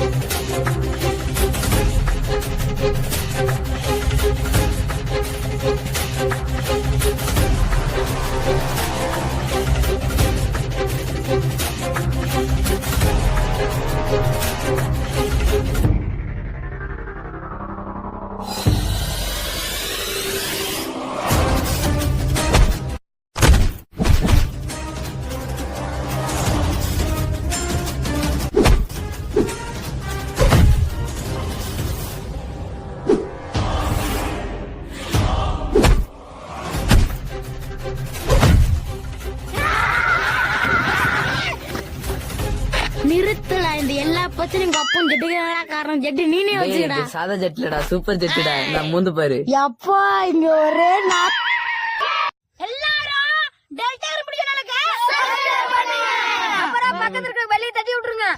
you நிறுத்தல இந்த எல்லா பிரச்சனையும் கப்பும் ஜெட்டுக்கு காரணம்? ஜெட்டு நீனே வச்சுக்கடா. சாதா ஜெட்லடா சூப்பர் ஜெட்டுடா. நான் மூந்து பாரு. எப்பா இங்க ஒரே நா எல்லாரும் டெல்டா பிடிக்க நடக்க அப்புறம் பக்கத்துல இருக்க வெளியே தட்டி விட்டுருங்க.